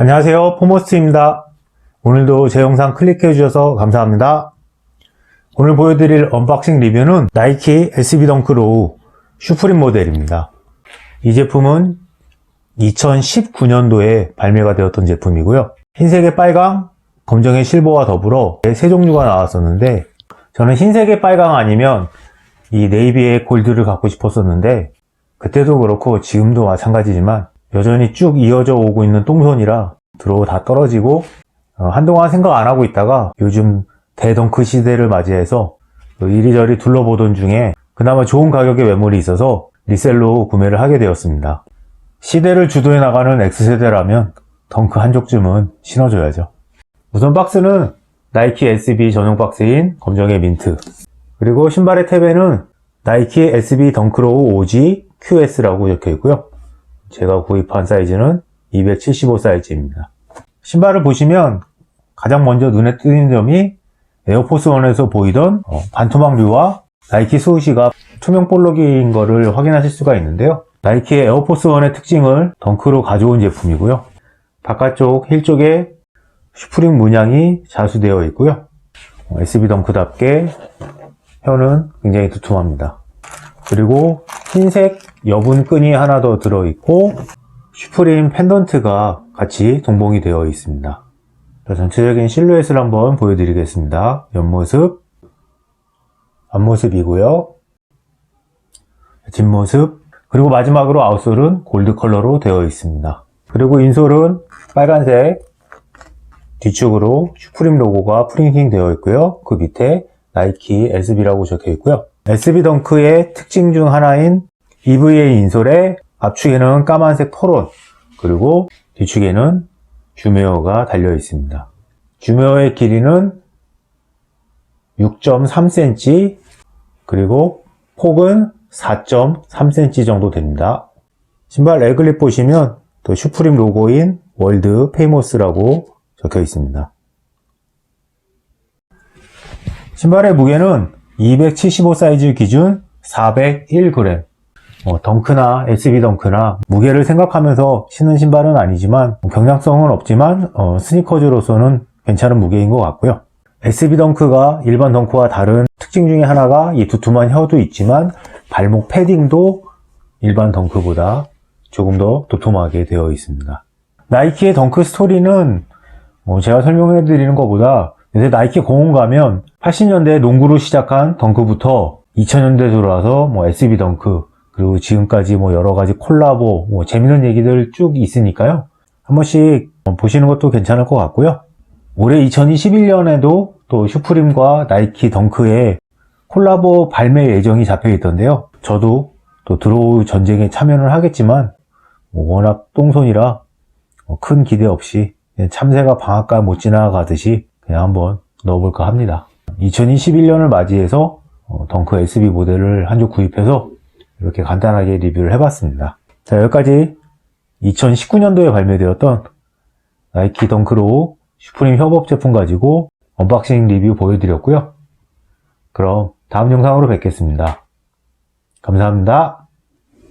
안녕하세요. 포머스트입니다. 오늘도 제 영상 클릭해 주셔서 감사합니다. 오늘 보여드릴 언박싱 리뷰는 나이키 SB 덩크 로우 슈프림 모델입니다. 이 제품은 2019년도에 발매가 되었던 제품이고요. 흰색의 빨강, 검정의 실버와 더불어 세 종류가 나왔었는데 저는 흰색의 빨강 아니면 이 네이비의 골드를 갖고 싶었었는데 그때도 그렇고 지금도 마찬가지지만 여전히 쭉 이어져 오고 있는 똥손이라 들어오 다 떨어지고 어, 한동안 생각 안 하고 있다가 요즘 대덩크 시대를 맞이해서 이리저리 둘러보던 중에 그나마 좋은 가격의 매물이 있어서 리셀로 구매를 하게 되었습니다. 시대를 주도해 나가는 X세대라면 덩크 한 족쯤은 신어줘야죠. 우선 박스는 나이키 SB 전용 박스인 검정의 민트 그리고 신발의 탭에는 나이키 SB 덩크로우 OG QS라고 적혀 있고요. 제가 구입한 사이즈는 275 사이즈입니다. 신발을 보시면 가장 먼저 눈에 띄는 점이 에어포스1에서 보이던 어, 반토막류와 나이키 스우시가 투명 볼록인 거를 확인하실 수가 있는데요. 나이키의 에어포스1의 특징을 덩크로 가져온 제품이고요. 바깥쪽 힐 쪽에 슈프림 문양이 자수되어 있고요. 어, SB 덩크답게 혀는 굉장히 두툼합니다. 그리고 흰색 여분 끈이 하나 더 들어있고 슈프림 펜던트가 같이 동봉이 되어 있습니다. 자, 전체적인 실루엣을 한번 보여드리겠습니다. 옆모습, 앞모습이고요. 뒷모습, 그리고 마지막으로 아웃솔은 골드 컬러로 되어 있습니다. 그리고 인솔은 빨간색, 뒤쪽으로 슈프림 로고가 프린팅 되어 있고요. 그 밑에 나이키 SB라고 적혀 있고요. SB 덩크의 특징 중 하나인 EVA 인솔에 앞축에는 까만색 토론 그리고 뒤축에는 주메어가 달려 있습니다. 주메어의 길이는 6.3cm 그리고 폭은 4.3cm 정도 됩니다. 신발 레글립 보시면 또 슈프림 로고인 월드 페이모스라고 적혀 있습니다. 신발의 무게는 275 사이즈 기준 401g. 어, 덩크나 SB 덩크나 무게를 생각하면서 신는 신발은 아니지만 경량성은 없지만 어, 스니커즈로서는 괜찮은 무게인 것 같고요. SB 덩크가 일반 덩크와 다른 특징 중에 하나가 이 두툼한 혀도 있지만 발목 패딩도 일반 덩크보다 조금 더 도톰하게 되어 있습니다. 나이키의 덩크 스토리는 어, 제가 설명해 드리는 것보다 요새 나이키 공원 가면 80년대 농구로 시작한 덩크부터 2000년대 들어와서 뭐 SB 덩크 그리고 지금까지 뭐 여러 가지 콜라보 뭐 재밌는 얘기들 쭉 있으니까요. 한 번씩 보시는 것도 괜찮을 것 같고요. 올해 2021년에도 또 슈프림과 나이키 덩크의 콜라보 발매 예정이 잡혀 있던데요. 저도 또 들어올 전쟁에 참여를 하겠지만 뭐 워낙 똥손이라 뭐큰 기대 없이 참새가 방앗간 못 지나가듯이 그냥 한번 넣어볼까 합니다. 2021년을 맞이해서 어, 덩크 SB 모델을 한주 구입해서 이렇게 간단하게 리뷰를 해봤습니다. 자 여기까지 2019년도에 발매되었던 나이키 덩크로 슈프림 협업 제품 가지고 언박싱 리뷰 보여드렸고요. 그럼 다음 영상으로 뵙겠습니다. 감사합니다.